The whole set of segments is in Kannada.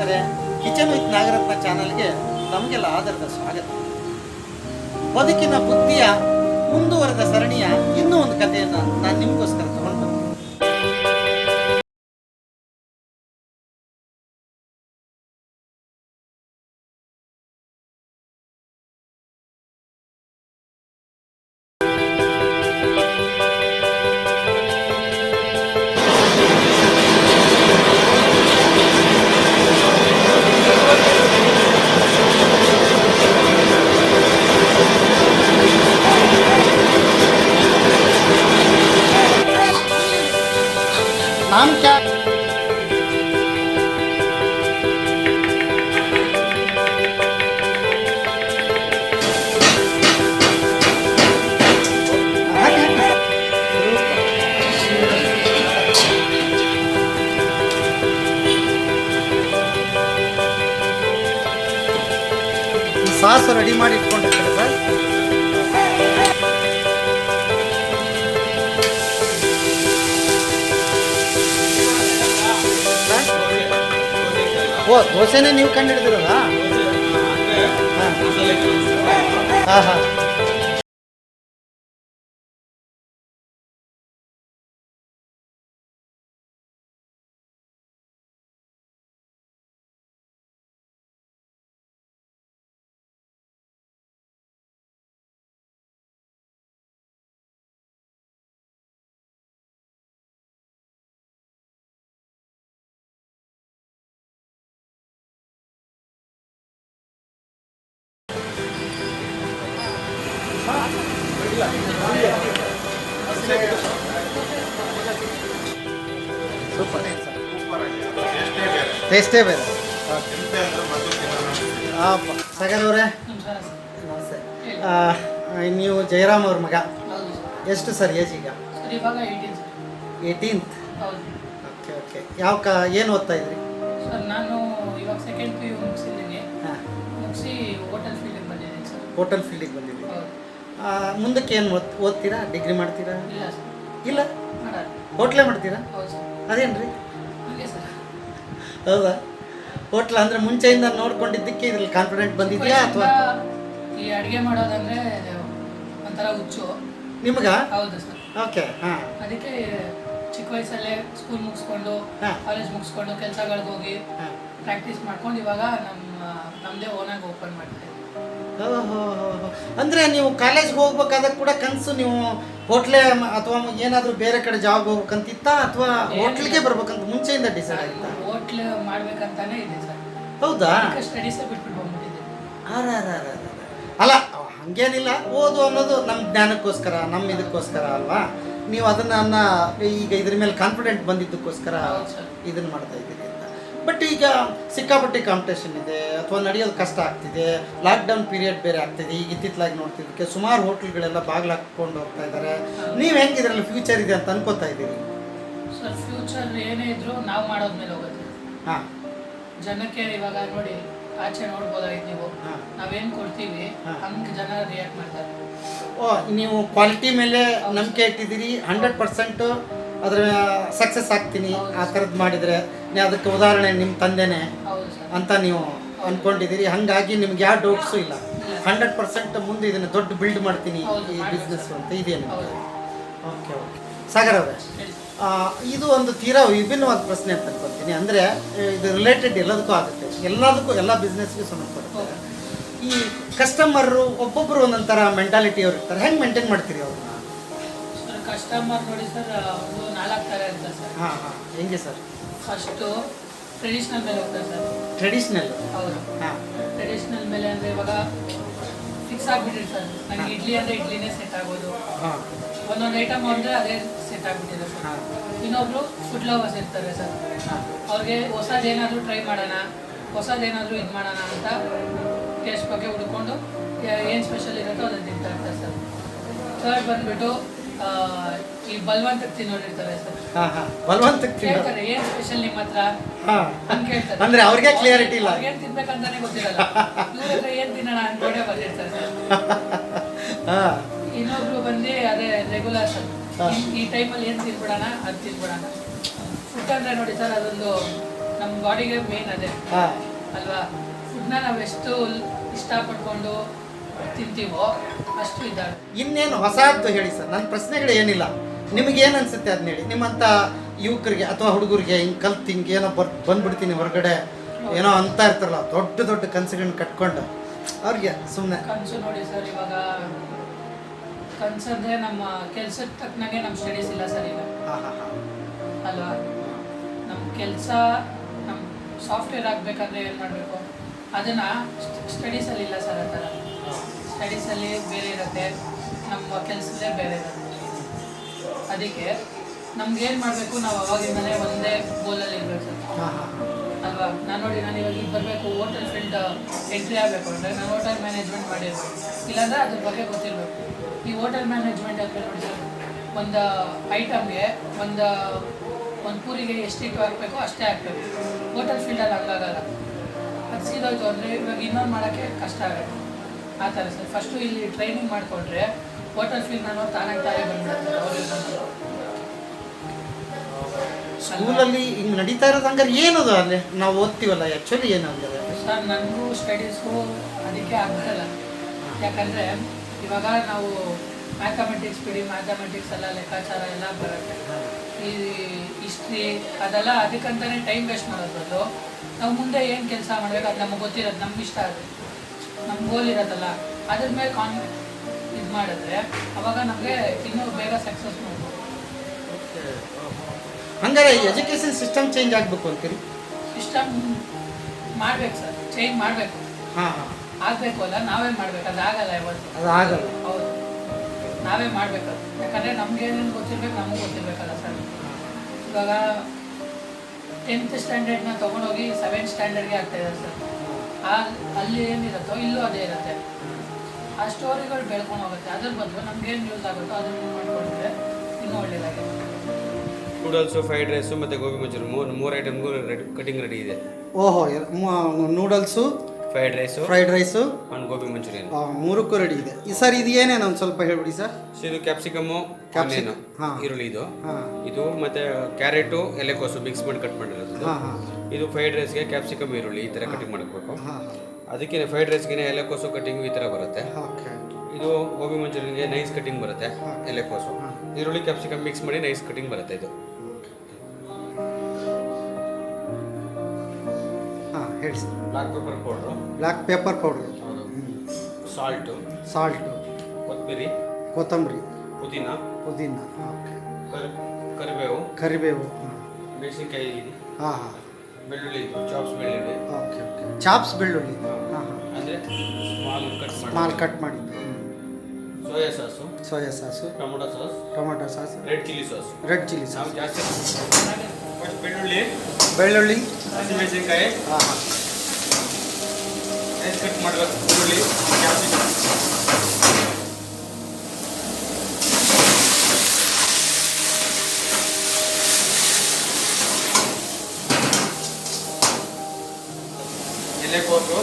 ಹೇಳ್ತಾರೆ, ಕಿಚನ್ ವಿತ್ ನಾಗರತ್ನ ಚಾನಲ್ಗೆ ನಮಗೆಲ್ಲ ಆಧಾರದ ಸ್ವಾಗತ. ಬದುಕಿನ ಬುದ್ಧಿಯ ಮುಂದುವರೆದ ಸರಣಿಯ ಇನ್ನೂ ಒಂದು ಕಥೆಯನ್ನು ನಾನು ನಿಮಗೋಸ್ಕರ ತಗೊಂಡು ಮಾಡಿ ಇಟ್ಕೊಂಡಿರ್ತಾರೆ ಸರ್. ಓ ದೋಸೆನೇ ನೀವು ಕಂಡು ಹಿಡಿದಿರಲ್ಲ ಹಾಂ ಹಾಂ. ಸೂಪರ್ ಟೇಸ್ಟೇ ಬೇರೆ. ಹಾಂ ಸಗರ್ ಅವರೇ. ನಮಸ್ತೆ. ಆ, ನೀವು ಜಯರಾಮ್ ಅವ್ರ ಮಗ. ಎಷ್ಟು ಸರ್ ಏಜ್ ಈಗ? ಏಯ್ಟೀನ್ತ್ ಹೌದು. Okay okay. ಯಾವ ಕ ಏನು ಓದ್ತಾ ಇದ್ರಿ? ಸರ್ ನಾನು ಇವಾಗ ಸೆಕೆಂಡ್ ಪಿ ಯು ಮುಗಿಸಿದ್ದೀನಿ. ಹಾಂ. ಮುಗಿಸಿ ಹೋಟೆಲ್ ಫೀಲ್ಡಿಗೆ ಬಂದಿದ್ದೀನಿ ಸರ್. ಹೋಟೆಲ್ ಫೀಲ್ಡಿಗೆ ಆ, ಮುಂದಕ್ಕೆ ಏನು ಓದ್ ಓದ್ತೀರಾ? ಡಿಗ್ರಿ ಮಾಡ್ತೀರಾ? ಇಲ್ಲ? ಹೋಟ್ಲೇ ಮಾಡ್ತೀರಾ? ಹೌದು. ಸರ್ ಅದೇನು ರೀ ಹೌದಾ? ಹೋಟ್ಲ ಅಂದರೆ ಮುಂಚೆಯಿಂದ ನೋಡ್ಕೊಂಡಿದ್ದಕ್ಕೆ ಇದ್ರಲ್ಲಿ ಕಾನ್ಫಿಡೆಂಟ್ ಬಂದಿದೆಯಾ ಅಥವಾ? ಈ ಅಡುಗೆ ಮಾಡೋದಂದ್ರೆ ಒಂಥರ ಹುಚ್ಚು. ನಿಮ್ಗ? ಹೌದು ಸರ್. ಓಕೆ ಹಾಂ. ಅದಕ್ಕೆ ಚಿಕ್ಕ ವಯಸ್ಸಲ್ಲೇ ಸ್ಕೂಲ್ ಮುಗಿಸ್ಕೊಂಡು. ಕಾಲೇಜ್ ಮುಗಿಸ್ಕೊಂಡು ಕೆಲಸಗಳಿಗೆ ಹೋಗಿ ಪ್ರಾಕ್ಟೀಸ್ ಮಾಡ್ಕೊಂಡು ಇವಾಗ ನಮ್ಮ ನಮ್ಮದೇ ಓನಾಗಿ ಓಪನ್ ಮಾಡ್ತೀವಿ ಅಂದರೆ ನೀವು ಕಾಲೇಜ್ಗೆ ಹೋಗ್ಬೇಕಾದಾಗ ಕೂಡ ಕನಸು ನೀವು ಹೋಟ್ಲೆ ಅಥವಾ ಏನಾದರೂ ಬೇರೆ ಕಡೆ ಜಾಬ್ ಹೋಗ್ಬೇಕಂತಿತ್ತ ಅಥವಾ ಹೋಟ್ಲಿಗೆ ಬರ್ಬೇಕಂತ ಮುಂಚೆಯಿಂದ ಡಿಸೈಡ್ ಆಗಿತ್ತಾ ಹೋಟ್ಲ್ ಮಾಡ್ಬೇಕಂತಾನೆ ಇದೆ ಸರ್. ಹೌದಾ? ಸ್ಟಡೀಸ್ ಬಿಟ್ಬಿಟ್ಟು. ಅಲ್ಲ ಹಂಗೇನಿಲ್ಲ. ಓದು ಅನ್ನೋದು ನಮ್ಮ ಜ್ಞಾನಕ್ಕೋಸ್ಕರ ನಮ್ಮ ಇದಕ್ಕೋಸ್ಕರ ಅಲ್ವಾ? ನೀವು ಅದನ್ನ ಈಗ ಇದ್ರ ಮೇಲೆ ಕಾನ್ಫಿಡೆಂಟ್ ಬಂದಿದ್ದಕ್ಕೋಸ್ಕರ. ಇದನ್ನ ಮಾಡ್ತಾ ಇದ್ದೀರಿ. ಬಟ್ ಈಗ ಸಿಕ್ಕಾಪಟ್ಟೆ ಕಾಂಪಿಟೇಷನ್ ಇದೆ ಅಥವಾ ನಡೆಯೋದು ಕಷ್ಟ ಆಗ್ತಿದೆ ಲಾಕ್ಡೌನ್ ಪೀರಿಯಡ್ ಬೇರೆ ಆಗ್ತಿದೆ ಈಗ ಇತ್ತಿತ್ತಲಾಗಿ ನೋಡ್ತಿದ್ದಕ್ಕೆ ಸುಮಾರು ಹೋಟ್ಲ್ಗಳೆಲ್ಲ ಬಾಗಿಲು ಹಾಕ್ಕೊಂಡು ಹೋಗ್ತಾ ಇದ್ದಾರೆ ನೀವು ಹೆಂಗೆ ಇದರಲ್ಲಿ ಫ್ಯೂಚರ್ ಇದೆ ಅಂತ ಅನ್ಕೋತಾ ಇದ್ದೀರಿ? ಸರ್ ಫ್ಯೂಚರ್ ಏನೇ ಇದ್ರೂ ನಾವು ಮಾಡೋದ್ಮೇಲೆ ಹೋಗುತ್ತೆ. ಹಾಂ. ಜನಕ್ಕೆ ಇವಾಗ ನೋಡಿ ಆಚೆ ನೋಡ್ಬೋದಾಗಿತ್ತು ನೀವು. ನಾವೇನ್ ಕೊಡ್ತೀವಿ. ಹಂಗೆ ಜನ ರಿಯಾಕ್ಟ್ ಮಾಡ್ತಾರೆ. ಓ ನೀವು ಕ್ವಾಲಿಟಿ ಮೇಲೆ ನಂಬಿಕೆ ಇಟ್ಟಿದ್ದೀರಿ ಹಂಡ್ರೆಡ್ ಪರ್ಸೆಂಟು ಅದರ ಸಕ್ಸಸ್ ಆಗ್ತೀನಿ ಆ ಥರದ್ದು ಮಾಡಿದರೆ. ಅದಕ್ಕೆ ಉದಾಹರಣೆ ನಿಮ್ಮ ತಂದೆನೇ ಅಂತ ನೀವು ಅಂದ್ಕೊಂಡಿದ್ದೀರಿ ಹಾಗಾಗಿ ನಿಮ್ಗೆ ಯಾವ ಡೌಟ್ಸು ಇಲ್ಲ. ಹಂಡ್ರೆಡ್ ಪರ್ಸೆಂಟ್ ಮುಂದೆ ಇದನ್ನು ದೊಡ್ಡ ಬಿಲ್ಡ್ ಮಾಡ್ತೀನಿ ಈ ಬಿಸ್ನೆಸ್ ಅಂತ ಇದೇನು? ಓಕೆ ಓಕೆ ಸಾಗರ್ ಅವರೇ ಇದು ಒಂದು ತೀರಾ ವಿಭಿನ್ನವಾದ ಪ್ರಶ್ನೆ ಅಂತ ಅನ್ಕೊಳ್ತೀನಿ ಅಂದರೆ ಇದು ರಿಲೇಟೆಡ್ ಎಲ್ಲದಕ್ಕೂ ಆಗುತ್ತೆ. ಎಲ್ಲದಕ್ಕೂ ಎಲ್ಲ ಬಿಸ್ನೆಸ್ಗೂ ಸಂಬಂಧಪಡುತ್ತೆ. ಈ ಕಸ್ಟಮರು ಒಬ್ಬೊಬ್ಬರು ಒಂದೊಂಥರ ಮೆಂಟಾಲಿಟಿ ಅವ್ರು ಇರ್ತಾರೆ. ಹೆಂಗೆ ಮೇಂಟೈನ್ ಮಾಡ್ತೀರಿ ಅವ್ರನ್ನ? ಕಸ್ಟಮರ್ ನೋಡಿ ಸರ್ ನಾಲ್ಕು ಥರ ಇರ್ತಾರೆ ಸರ್. ಹಾಂ ಹಾಂ. ಹೆಂಗೆ ಸರ್? ಫಸ್ಟು ಟ್ರೆಡಿಷ್ನಲ್ ಮೇಲೆ ಹೋಗ್ತಾರೆ ಸರ್ ಟ್ರೆಡಿಷ್ನಲ್ ಹೌದು. ಹಾಂ. ಟ್ರೆಡಿಷ್ನಲ್ ಮೇಲೆ ಅಂದರೆ ಇವಾಗ ಫಿಕ್ಸ್ ಆಗಿಬಿಟ್ಟಿದೆ ಸರ್. ನನಗೆ ಇಡ್ಲಿ ಅಂದರೆ ಇಡ್ಲಿನೇ ಸೆಟ್ ಆಗೋದು. ಹಾಂ. ಒಂದೊಂದು ಐಟಮ್ ಅಂದರೆ ಅದೇ ಸೆಟ್ ಆಗಿಬಿಟ್ಟಿದೆ ಸರ್. ಇನ್ನೊಬ್ರು ಫುಡ್ ಲವರ್ಸ್ ಇರ್ತಾರೆ ಸರ್. ಅವ್ರಿಗೆ ಹೊಸದೇನಾದರೂ ಟ್ರೈ ಮಾಡೋಣ ಹೊಸದೇನಾದರೂ ಇದು ಮಾಡೋಣ ಅಂತ ಟೇಸ್ಟ್ ಬಗ್ಗೆ ಹುಡ್ಕೊಂಡು ಏನು ಸ್ಪೆಷಲ್ ಇರುತ್ತೋ ಅದನ್ನು ತಿಂತಾ ಇರ್ತಾರೆ ಸರ್. ಥರ್ಡ್ ಬಂದ್ಬಿಟ್ಟು ಈ ಬಲವಂತಕ್ಕೆ ತಿನ್ನೋರಿರ್ತಾರೆ ಸರ್. ಹಾಂ ಹಾಂ. ಬಲವಂತಕ್ಕೆ ತಿನ್ನೋದು ಕೇಳ್ತಾರೆ ಏನು ಸ್ಪೆಷಲ್ ನಿಮ್ಮ ಹತ್ರ? ಹಾಂ. ಅಂತ ಕೇಳ್ತಾರೆ ಅಂದ್ರೆ ಅವ್ರಿಗೆ ಕ್ಲಿಯರಿಟಿ ಇಲ್ಲ. ಏನು ತಿನ್ಬೇಕಂತಾನೆ ಗೊತ್ತಿರಲ್ಲ. ಇವ್ರ ಹತ್ರ ಏನು ತಿನ್ನೋಣ ಅನ್ಕೊಂಡೇ ಬಂದಿರ್ತಾರೆ ಹಾಂ. ಇನ್ನೊಬ್ರು ಬಂದು ಅದೇ ರೆಗ್ಯುಲರ್ ಸರ್. ಈ- ಟೈಮಲ್ಲಿ ಏನು ತಿನ್ಬಿಡೋಣ ಅದು ತಿನ್ಬಿಡೋಣ ಫುಡ್ ಅಂದ್ರೆ ನೋಡಿ ಸರ್ ಅದೊಂದು ನಮ್ಮ ಬಾಡಿಗೆ ಮೇನ್ ಅದೇ. ಅಲ್ವಾ? ಫುಡ್ನ ನಾವು ಎಷ್ಟು ಇಷ್ಟಪಡ್ಕೊಂಡು ತಿಂತೀವೋ ಅಷ್ಟು ಇದ್ದಾವೆ ಇನ್ನೇನು ಹೊಸದ್ದು ಹೇಳಿ ಸರ್ ನನ್ನ ಪ್ರಶ್ನೆಗಳು ಏನಿಲ್ಲ. ನಿಮಗೇನು ಅನ್ಸುತ್ತೆ ಅದನ್ನ ಹೇಳಿ? ನಿಮ್ಮಂಥ ಯುವಕರಿಗೆ ಅಥವಾ ಹುಡುಗರಿಗೆ ಹಿಂಗೆ ಕಲ್ತು ಹಿಂಗೆ ಏನೋ ಬರ್ ಬಂದ್ಬಿಡ್ತೀನಿ ಹೊರಗಡೆ ಏನೋ ಅಂತ ಇರ್ತಾರಲ್ಲ ದೊಡ್ಡ ದೊಡ್ಡ ಕನಸುಗಳನ್ನ ಕಟ್ಕೊಂಡು. ಅವ್ರಿಗೆ ಸುಮ್ಮನೆ ಕನಸು ನೋಡಿ ಸರ್ ಇವಾಗ ಕನ್ಸಂದ್ರೆ ನಮ್ಮ ಕೆಲ್ಸಕ್ಕೆ ತಕ್ಕನಾಗೆ ನಮ್ಮ ಸ್ಟಡೀಸ್ ಇಲ್ಲ ಸರ್ ಈಗ. ಅಲ್ವಾ? ನಮ್ಮ ಕೆಲಸ ನಮ್ಮ ಸಾಫ್ಟ್ವೇರ್ ಆಗಬೇಕಾದ್ರೆ ಏನು ಮಾಡಬೇಕು? ಅದನ್ನು ಸ್ಟಡೀಸಲ್ಲಿ ಇಲ್ಲ ಸರ್ ಆ ಥರ. ಸ್ಟಡೀಸಲ್ಲಿ ಬೇರೆ ಇರುತ್ತೆ ನಮ್ಮ ಕೆಲಸದಲ್ಲೇ ಬೇರೆ ಇರುತ್ತೆ. ಅದಕ್ಕೆ ನಮ್ಗೆ ಏನು ಮಾಡಬೇಕು ನಾವು ಅವಾಗಿಂದಲೇ ಒಂದೇ ಗೋಲಲ್ಲಿ ಇರಬೇಕು. ಅಲ್ವಾ? ನಾನು ನೋಡಿ ನಾನು ಇವಾಗ ಈಗ ಬರಬೇಕು ಹೋಟೆಲ್ ಫೀಲ್ಡ್ ಎಂಟ್ರಿ ಆಗಬೇಕು ಅಂದರೆ ನಾನು ಹೋಟೆಲ್ ಮ್ಯಾನೇಜ್ಮೆಂಟ್ ಮಾಡಿರ್ಬೇಕು. ಇಲ್ಲಾಂದ್ರೆ ಅದ್ರ ಬಗ್ಗೆ ಗೊತ್ತಿರಬೇಕು. ಈ ಹೋಟೆಲ್ ಮ್ಯಾನೇಜ್ಮೆಂಟ್ ಅಂತ ನೋಡಿ ಸರ್ ಒಂದು ಐಟಮ್ಗೆ ಒಂದು ಒಂದು ಪೂರಿಗೆ ಎಷ್ಟು ಇಟ್ಟು ಹಾಕಬೇಕು ಅಷ್ಟೇ ಹಾಕಬೇಕು. ಹೋಟೆಲ್ ಫೀಲ್ಡಲ್ಲಿ ಹಂಗಾಗಲ್ಲ. ಅದು ಸೀದೋಯ್ತು ಅಂದರೆ ಇವಾಗ ಇನ್ನೊಂದು ಮಾಡೋಕ್ಕೆ ಕಷ್ಟ ಆಗುತ್ತೆ. ಆ ಥರ ಸರ್ ಫಸ್ಟು ಇಲ್ಲಿ ಟ್ರೈನಿಂಗ್ ಮಾಡಿಕೊಂಡ್ರೆ ಹೋಟೆಲ್ ಫೀಲ್ ನಾನು ತಾನಾಗಿ ತಾನೇ ಬಂದ್ಬಿಡುತ್ತೆ ಸ್ಕೂಲಲ್ಲಿ ಹಿಂಗೆ ನಡೀತಾ ಇರೋದು ಹಂಗಾರೆ ಏನದು ಅಲ್ಲಿ ನಾವು ಓದ್ತೀವಲ್ಲ ಆ್ಯಕ್ಚುಲಿ ಏನಾಗಿದೆ ಸರ್ ನನಗೂ ಸ್ಟಡೀಸ್ಗೂ ಅದಕ್ಕೆ ಆಗಲ್ಲ ಯಾಕಂದರೆ ಇವಾಗ ನಾವು ಮ್ಯಾಥಮೆಟಿಕ್ಸ್ ಬಿಡಿ ಮ್ಯಾಥಮೆಟಿಕ್ಸ್ ಎಲ್ಲ ಲೆಕ್ಕಾಚಾರ ಎಲ್ಲ ಬರುತ್ತೆ. ಈ ಹಿಸ್ಟ್ರಿ ಅದೆಲ್ಲ ಅದಕ್ಕಂತಲೇ ಟೈಮ್ ವೇಸ್ಟ್ ಮಾಡೋದು. ನಾವು ಮುಂದೆ ಏನು ಕೆಲಸ ಮಾಡಬೇಕು ಅದು ನಮಗೆ ಗೊತ್ತಿರೋದು ನಮ್ಗೆ ಇಷ್ಟ ಅದು ನಮ್ಮ ಗೋಲ್ ಇರೋದಲ್ಲ ಅದ್ರ ಮೇಲೆ ಕಾನ್ ಇದು ಮಾಡಿದ್ರೆ ಅವಾಗ ನಮಗೆ ಇನ್ನೂ ಬೇಗ ಸಕ್ಸಸ್ ಮಾಡ್ಬೋದು. ಹಂಗಾರೆ ಎಜುಕೇಷನ್ ಸಿಸ್ಟಮ್ ಚೇಂಜ್ ಆಗಬೇಕು ಅಂತೀರಿ? ಸಿಸ್ಟಮ್ ಮಾಡ್ಬೇಕು ಸರ್ ಚೇಂಜ್ ಮಾಡಬೇಕು. ಹಾಂ ಹಾಂ. ಆಗಬೇಕು ಅಲ್ಲ ನಾವೇ ಮಾಡ್ಬೇಕು ಅದು ಆಗಲ್ಲ ಯಾವತ್ತು. ಅದು ಆಗಲ್ಲ. ಹೌದು. ನಾವೇ ಮಾಡ್ಬೇಕು. ಯಾಕಂದರೆ ನಮ್ಗೆ ಏನೇನು ಗೊತ್ತಿರ್ಬೇಕು ನಮಗೂ ಗೊತ್ತಿರ್ಬೇಕಲ್ಲ ಸರ್ ಇವಾಗ ಟೆಂತ್ ಸ್ಟ್ಯಾಂಡರ್ಡ್ನ ತೊಗೊಂಡೋಗಿ ಸೆವೆಂತ್ ಸ್ಟ್ಯಾಂಡರ್ಡ್ಗೆ ಆಗ್ತಾ ಇದೆ ಸರ್ ಅಲ್ಲಿ ಏನಿರುತ್ತೋ ಇಲ್ಲೂ ಅದೇ ಇರುತ್ತೆ. ಆ ಸ್ಟೋರಿಗಳು ಬೆಳ್ಕೊಂಡು ಹೋಗುತ್ತೆ. ಅದ್ರ ಬದಲು ಏನು ಯೂಸ್ ಆಗುತ್ತೋ ಅದನ್ನು ಮಾಡ್ಕೊಂಡ್ರೆ ಇನ್ನೂ ಒಳ್ಳೇದಾಗುತ್ತೆ ನೂಡಲ್ಸು ಫ್ರೈಡ್ ರೈಸು ಮತ್ತು ಗೋಬಿ ಮಂಚೂರಿ ಮೂರು ಮೂರು ಐಟಮ್ಗೂ ರೆಡಿ ಕಟಿಂಗ್ ರೆಡಿ ಇದೆ. ಓಹೋ noodles fried rice fried rice and gobi manchurian. ಮೂರಕ್ಕೂ ready ಇದೆ. ಈ ಸರ್ ಇದು ಏನೇನು ಒಂದು ಸ್ವಲ್ಪ ಹೇಳ್ಬಿಡಿ ಸರ್? ಸೊ ಇದು ಕ್ಯಾಪ್ಸಿಕಮ್ಮು ಕ್ಯಾಪ್ಸಿಕಮ್ ಹಾ. ಈರುಳ್ಳಿ ಇದು. ಹಾಂ. ಇದು ಮತ್ತೆ ಕ್ಯಾರೆಟು ಎಲೆಕೋಸು ಮಿಕ್ಸ್ ಮಾಡಿ ಕಟ್ ಮಾಡಿರೋದು. ಇದು. ಫ್ರೈಡ್ ರೈಸ್ಗೆ ಕ್ಯಾಪ್ಸಿಕಮ್ ಈರುಳ್ಳಿ ಈ ಥರ ಕಟಿಂಗ್ ಮಾಡಬೇಕು ಹಾಂ ಅದಕ್ಕೆ ಫ್ರೈಡ್ ರೈಸ್ಗೆ ಎಲೆಕೋಸು ಕಟಿಂಗ್ ಈ ಥರ ಬರುತ್ತೆ. ಇದು ಗೋಬಿ ಮಂಚೂರಿಯನ್ಗೆ ನೈಸ್ ಕಟಿಂಗ್ ಬರುತ್ತೆ ಎಲೆಕೋಸು. ಈರುಳ್ಳಿ ಕ್ಯಾಪ್ಸಿಕಮ್ ಮಿಕ್ಸ್ ಮಾಡಿ ನೈಸ್ ಕಟಿಂಗ್ ಬರುತ್ತೆ ಇದು. ಹೇಳಿ black pepper powder black pepper powder salt salt ಕೊತ್ತಂಬರಿ. ಕೊತ್ತಂಬರಿ. ಪುದೀನ. ಪುದೀನ. ಕರಿಬೇವು. ಕರಿಬೇವು. ಮೆಣಸಿನ್ಕಾಯಿ ಹಾಂ ಹಾಂ. ಬೆಳ್ಳುಳ್ಳಿ ಚಾಪ್ಸ್ ಬೆಳ್ಳುಳ್ಳಿ. Okay okay. ಚಾಪ್ಸ್ ಬೆಳ್ಳುಳ್ಳಿ. ಹಾಂ. ಹಾಂ ಅಂದರೆ ಸ್ಮಾಲ್ ಕಟ್ ಸ್ಮಾಲ್ ಕಟ್ ಮಾಡಿದ್ದು soya sauce. Soya sauce. Tomato sauce. Tomato sauce. Red chilli sauce. Red chilli sauce. ಜಾಸ್ತಿ ಫಸ್ಟ್ ಬೆಳ್ಳುಳ್ಳಿ ಬೆಳ್ಳುಳ್ಳಿ. ಹಸಿಮೆಣಸಿನ್ಕಾಯಿ. ಹಾಂ ಹಾಂ. ಕಟ್ ಮಾಡಬೇಕು ಬೆಳ್ಳುಳ್ಳಿ ಕ್ಯಾಪ್ಸಿಕಮ್ ಎಲೆಕೋಸು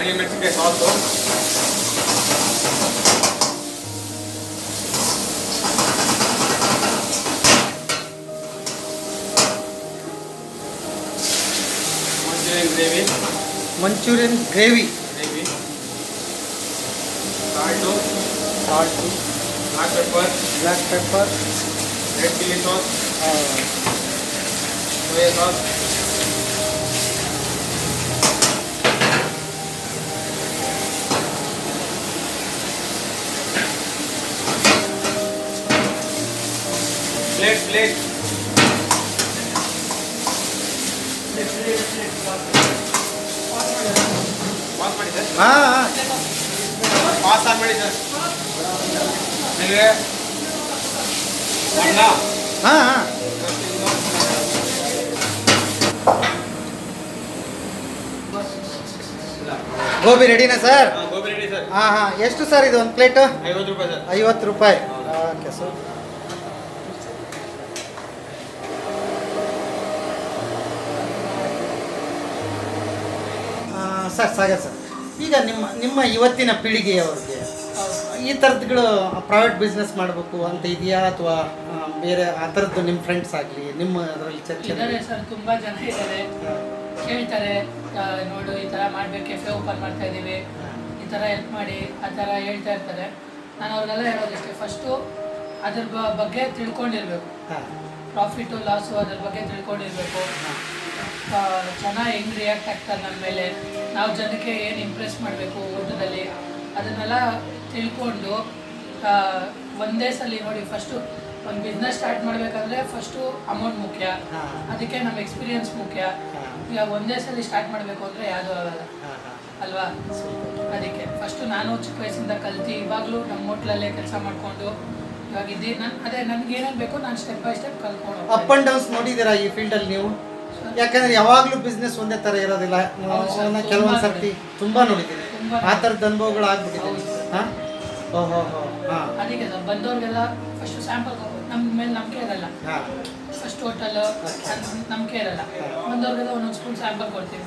ಬ್ಯಾಡಿಗೆ ಮೆಣಸಿನ್ಕಾಯಿ sauce manchurian gravy manchurian gravy gravy salt salt black pepper black pepper red chilli sauce soya sauce plate ಹಾಂ ಹಾಂ. ಪಾಸ್ ಆನ್ ಮಾಡಿ ಸರ್ ನಿಮಗೆ? ಅಣ್ಣ? ಹಾಂ ಹಾಂ. ಗೋಬಿ ರೆಡಿನಾ ಸರ್ ಗೋಬಿ ರೆಡಿ ಸರ್. ಹಾಂ ಹಾಂ. ಎಷ್ಟು ಸರ್ ಇದು? ಒಂದು ಪ್ಲೇಟು ಐವತ್ತು ರೂಪಾಯಿ ಸರ್. ಐವತ್ತು ರೂಪಾಯಿ. Okay sir sir Sagar sir. ಈಗ ನಿಮ್ಮ ನಿಮ್ಮ ಇವತ್ತಿನ ಪೀಳಿಗೆಯವರಿಗೆ ಈ ಥರದ್ಗಳು ಪ್ರೈವೇಟ್ ಬಿಸ್ನೆಸ್ ಮಾಡಬೇಕು ಅಂತ ಇದೆಯಾ ಅಥವಾ ಬೇರೆ ಆ ಥರದ್ದು ನಿಮ್ಮ ಫ್ರೆಂಡ್ಸ್ ಆಗಲಿ ನಿಮ್ಮ ಅದರಲ್ಲಿ ಚರ್ಚೆ ಸರ್ ತುಂಬ ಜನ ಇದ್ದಾರೆ ಕೇಳ್ತಾರೆ ನೋಡು ಈ ಥರ ಮಾಡಬೇಕು ಎಫ್ ಓಪನ್ ಮಾಡ್ತಾ ಇದ್ದೀವಿ. ಈ ಥರ ಹೆಲ್ಪ್ ಮಾಡಿ ಆ ಥರ ಹೇಳ್ತಾ ಇರ್ತಾರೆ. ನಾನು ಅವ್ರಿಗೆಲ್ಲ ಹೇಳೋದಿಷ್ಟೇ ಫಸ್ಟು ಅದ್ರ ಬಗ್ಗೆ ತಿಳ್ಕೊಂಡಿರ್ಬೇಕು. ಪ್ರಾಫಿಟು ಲಾಸು ಅದ್ರ ಬಗ್ಗೆ ತಿಳ್ಕೊಂಡಿರ್ಬೇಕು. ಜನ ಹೆಂಗ್ ರಿಯಾಕ್ಟ್ ಆಗ್ತಾರೆ ನಮ್ಮ ಮೇಲೆ? ನಾವು ಜನಕ್ಕೆ ಏನು ಇಂಪ್ರೆಸ್ ಮಾಡಬೇಕು ಊಟದಲ್ಲಿ? ಅದನ್ನೆಲ್ಲ ತಿಳ್ಕೊಂಡು ಒಂದೇ ಸಲ ನೋಡಿ ಫಸ್ಟು ಒಂದು ಬಿಸ್ನೆಸ್ ಸ್ಟಾರ್ಟ್ ಮಾಡಬೇಕಂದ್ರೆ ಫಸ್ಟು ಅಮೌಂಟ್ ಮುಖ್ಯ. ಅದಕ್ಕೆ ನಮ್ಮ ಎಕ್ಸ್ಪೀರಿಯನ್ಸ್ ಮುಖ್ಯ. ಈಗ ಒಂದೇ ಸಲ ಸ್ಟಾರ್ಟ್ ಮಾಡಬೇಕು ಅಂದರೆ ಯಾವುದೂ ಆಗಲ್ಲ. ಅಲ್ವಾ? ಅದಕ್ಕೆ ಫಸ್ಟು ನಾನು ಚಿಕ್ಕ ವಯಸ್ಸಿಂದ ಕಲ್ತು ಇವಾಗಲೂ ನಮ್ಮ ಹೋಟ್ಲಲ್ಲೇ ಕೆಲಸ ಮಾಡಿಕೊಂಡು ಇವಾಗ ಇದ್ದೀನಿ ನಾನು ಅದೇ ನನಗೆ ಏನೇನು ಬೇಕೋ ನಾನು ಸ್ಟೆಪ್ ಬೈ ಸ್ಟೆಪ್ ಕಲ್ತ್ಕೊಂಡು ಅಪ್ ಆ್ಯಂಡ್ ಡೌನ್ಸ್ ನೋಡಿದ್ದೀರಾ ಈ ಫೀಲ್ಡಲ್ಲಿ ನೀವು? ಯಾಕಂದ್ರೆ ಯಾವಾಗಲೂ ಬಿಸ್ನೆಸ್ ಒಂದೇ ಥರ ಇರೋದಿಲ್ಲ. ಸರ್, ಕೆಲವೊಂದು ಸರ್ತಿ ತುಂಬ ನೋಡಿದ್ದೀನಿ ಆ ಥರದ ಅನುಭವಗಳು ಆಗ್ಬಿಟ್ಟಿದೆ. ಹಾಂ? ಓಹೋ ಹೋ ಹಾಂ ಅದಕ್ಕೆ ಸರ್ ಬಂದವ್ರಿಗೆಲ್ಲ ಫಸ್ಟ್ ಸ್ಯಾಂಪಲ್ ನಮ್ಮ ಮೇಲೆ ನಂಬಿಕೆ ಇರಲ್ಲ. ಫಸ್ಟ್ ಹೋಟೆಲ್ ನಂಬಿಕೆ ಇರಲ್ಲ. ಬಂದವ್ರಿಗೆಲ್ಲ ಒಂದೊಂದು ಸ್ಪೂನ್ ಸ್ಯಾಂಪಲ್ ಕೊಡ್ತೀವಿ.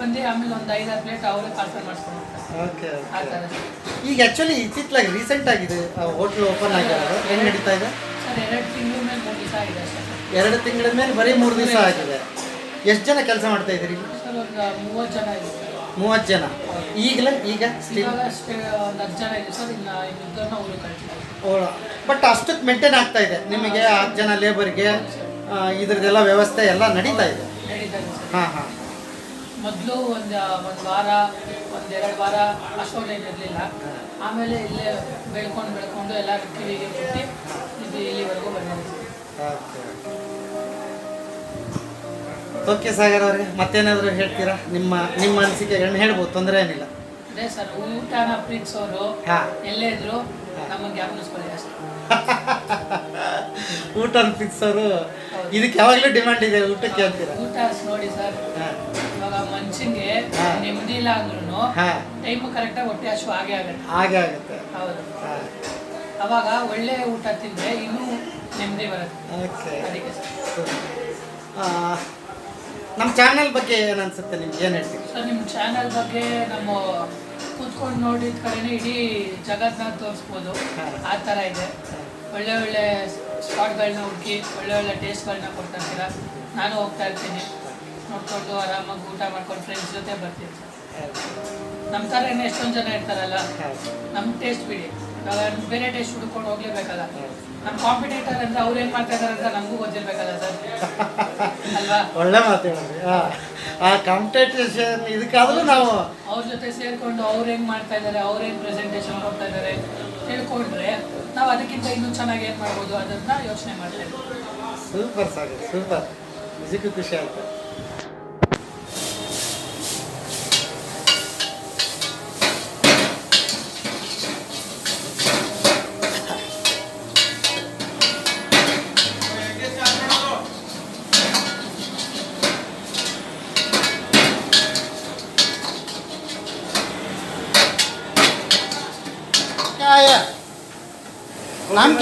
ಬಂದು ಆಮೇಲೆ ಒಂದು ಐದಾರು ಪ್ಲೇಟ್ ಅವರೇ ಪಾರ್ಸಲ್ ಹೋಗ್ತಾರೆ. ಓಕೆ ಈಗ ಆ್ಯಕ್ಚುಲಿ ಇತ್ತಿತ್ತಲಾಗಿ ರೀಸೆಂಟ್ ಆಗಿದೆ ಹೋಟ್ಲ್ ಓಪನ್ ಆಗಿರೋದು. ಹೆಂಗೆ ನಡೀತಾ ಇದೆ? ಸರ್ ಎರಡು ತಿಂಗಳು ಮೇಲೆ ಮೂರು ದಿವಸ ಆಗಿದೆ ಅಷ್ಟೇ. ಎರಡು ತಿಂಗಳ ಮೇಲೆ ಬರೀ ಮೂರು ದಿವಸ ಆಗಿದೆ. ಎಷ್ಟು ಜನ ಕೆಲಸ ಮಾಡ್ತಾ ಇದ್ದೀರಿ? ಸರ್ ಒಂದು ಮೂವತ್ತು ಜನ ಮೂವತ್ತು ಜನ. ಈಗಲೇ ಈಗ ಸ್ಟಿಲ್ ಇವಾಗ ಅಷ್ಟೇ ಒಂದು ಹತ್ತು ಜನ ಇದೆ ಸರ್ ಇನ್ನು ಬಟ್ ಅಷ್ಟಕ್ಕೆ ಮೇಂಟೈನ್ ಆಗ್ತಾ ಇದೆ. ನಿಮಗೆ ಹತ್ತು ಜನ ಲೇಬರ್ಗೆ ಇದ್ರದ್ದೆಲ್ಲ ವ್ಯವಸ್ಥೆ ಎಲ್ಲ ನಡೀತಾ ಇದೆ? ಹೇಳಿದ್ದಾರೆ ಸರ್. ಹಾಂ ಹಾಂ. ಮೊದಲು ಒಂದು ಒಂದು ವಾರ ಒಂದೆರಡು ವಾರ ಅಷ್ಟೊಂದೇನು ಇರಲಿಲ್ಲ. ಆಮೇಲೆ ಇಲ್ಲೇ ಬೆಳ್ಕೊಂಡು ಬೆಳ್ಕೊಂಡು ಎಲ್ಲ ಕಿವಿಗೆ ಕೊಟ್ಟು ಇದು ಇಲ್ಲಿವರೆಗೂ ಬಂದಿದೆ ಓಕೆ. ಓಕೆ ಸಾಗರ್ ಅವ್ರಿಗೆ ಮತ್ತೇನಾದರೂ ಹೇಳ್ತೀರಾ? ನಿಮ್ಮ ನಿಮ್ಮ ಅನಿಸಿಕೆ ಹೆಣ್ಣು ಹೇಳ್ಬೋದು ತೊಂದರೆ ಏನಿಲ್ಲ. ಅದೇ ಸರ್ ಊಟನ ಪ್ರೀತಿಸೋರು ಹಾಂ. ಎಲ್ಲೇ ಇದ್ರು ನಮಗೆ ಜ್ಞಾಪನಿಸ್ಕೊಳ್ಳಿ ಅಷ್ಟೇ. ಊಟ ಫಿಕ್ಸರು ಇದಕ್ಕೆ ಯಾವಾಗಲೂ ಡಿಮ್ಯಾಂಡ್ ಇದೆ ಊಟಕ್ಕೆ ಅಂತೀರಾ? ಊಟ ನೋಡಿ ಸರ್ ಹಾಂ. ಇವಾಗ ಮನುಷ್ಯನಿಗೆ ಹಾ. ನೆಮ್ಮದಿ ಇಲ್ಲ ಅಂದ್ರೂ ಹಾಂ. ಟೈಮು ಕರೆಕ್ಟಾಗಿ ಹೊಟ್ಟೆ ಹಶು ಆಗೇ ಆಗುತ್ತೆ. ಹಾಗೆ ಆಗುತ್ತೆ. ಹೌದು. ಹಾಂ. ಅವಾಗ ಒಳ್ಳೆ ಊಟ ತಿಂದರೆ ಇನ್ನೂ ನೆಮ್ಮದಿ ಬರುತ್ತೆ. ಓಕೆ. ಅದಕ್ಕೆ ಸರ್. ನಮ್ಮ ಚಾನೆಲ್ ಬಗ್ಗೆ ಏನು ಅನ್ಸುತ್ತೆ ನಿಮ್ಗೆ? ಏನು ಹೇಳ್ತೀವಿ ಸರ್ ನಿಮ್ಮ ಚಾನೆಲ್ ಬಗ್ಗೆ ನಮ್ಮ ಕೂತ್ಕೊಂಡು ನೋಡಿದ ಕಡೆನೇ ಇಡೀ ಜಗತ್ತನ್ನ ತೋರಿಸ್ಬೋದು. ಆ ಥರ ಇದೆ. ಒಳ್ಳೆ ಒಳ್ಳೆ ಸ್ಪಾಟ್ಗಳನ್ನ ಹುಡುಕಿ ಒಳ್ಳೆ ಒಳ್ಳೆ ಟೇಸ್ಟ್ಗಳನ್ನ ಕೊಡ್ತಾ ಇರ್ತೀರ ನಾನು ಹೋಗ್ತಾ ಇರ್ತೀನಿ. ನೋಡ್ಕೊಂಡು ಆರಾಮಾಗಿ ಊಟ ಮಾಡ್ಕೊಂಡು ಫ್ರೆಂಡ್ಸ್ ಜೊತೆ ಬರ್ತೀನಿ ಸರ್. ನಮ್ಮ ಥರನೇ ಎಷ್ಟೊಂದು ಜನ ಇರ್ತಾರಲ್ಲ ನಮ್ಮ ಟೇಸ್ಟ್ ಬಿಡಿ. ಬೇರೆ ಟೇಸ್ಟ್ ಹುಡ್ಕೊಂಡು ಹೋಗ್ಲೇಬೇಕಲ್ಲ ನಮ್ಮ ಕಾಂಪಿಟೇಟರ್ ಅಂದ್ರೆ ಅವ್ರು ಏನು ಮಾಡ್ತಾ ಇದಾರೆ ಅಂತ ನಮಗೂ ಗೊತ್ತಿರ್ಬೇಕಲ್ಲ ಸರ್. ಅಲ್ವಾ? ಒಳ್ಳೆ ಮಾತು ಹೇಳಿದ್ರಿ. ಹಾಂ ಆ ಕಾಂಪಿಟೇಷನ್ ಇದಕ್ಕಾದ್ರೂ ನಾವು ಅವ್ರ ಜೊತೆ ಸೇರ್ಕೊಂಡು ಅವ್ರು ಹೆಂಗ್ ಮಾಡ್ತಾ ಇದಾರೆ ಅವ್ರು ಏನ್ ಪ್ರೆಸೆಂಟೇಷನ್ ಕೊಡ್ತಾ ಇದಾರೆ ತಿಳ್ಕೊಂಡ್ರೆ ನಾವು ಅದಕ್ಕಿಂತ ಇನ್ನೂ ಚೆನ್ನಾಗಿ ಏನು ಮಾಡ್ಬೋದು ಅದನ್ನ ಯೋಚನೆ ಮಾಡ್ತಾ ಇದ್ದೀವಿ ಸೂಪರ್ ಸರ್ ಸೂಪರ್. ನಿಜಕ್ಕೂ ಖುಷಿ ಆಯ್ತು.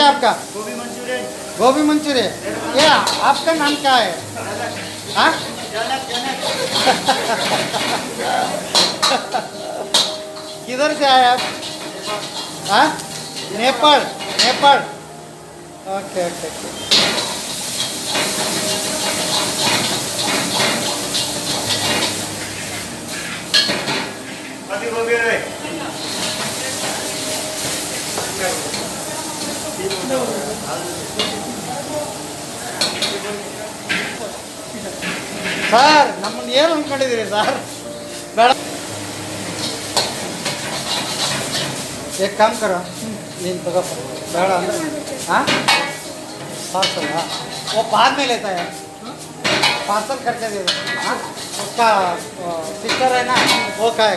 आपका? गोभी मंचूरियन। गोभी मंचूरियन। ये आपका नाम क्या है? हाँ? किधर से आए आप? हाँ? नेपाल नेपाल। Okay okay. पति गोभी रहे। ಸರ್, ನಮ್ಮನ್ನು ಏನು ಅನ್ಕೊಂಡಿದ್ದೀರಿ ಸರ್? ಬೇಡ. ಏಕ್ ಕಾಮ್ ಕರ. ನೀನು ತಗೋಪ ಬೇಡ ಅಂದ್ರೆ ಹಾಂ ಪಾರ್ಸಲ್ ಒಪ್ಪ ಆದಮೇಲೆ ಆಯ್ತಾಯ ಪಾರ್ಸಲ್ ಕಟ್ತಿದ್ದೀವಿ ಹಾಂ ಸಿಸ್ಟರ್ ಏನಾ? ಓಕೆ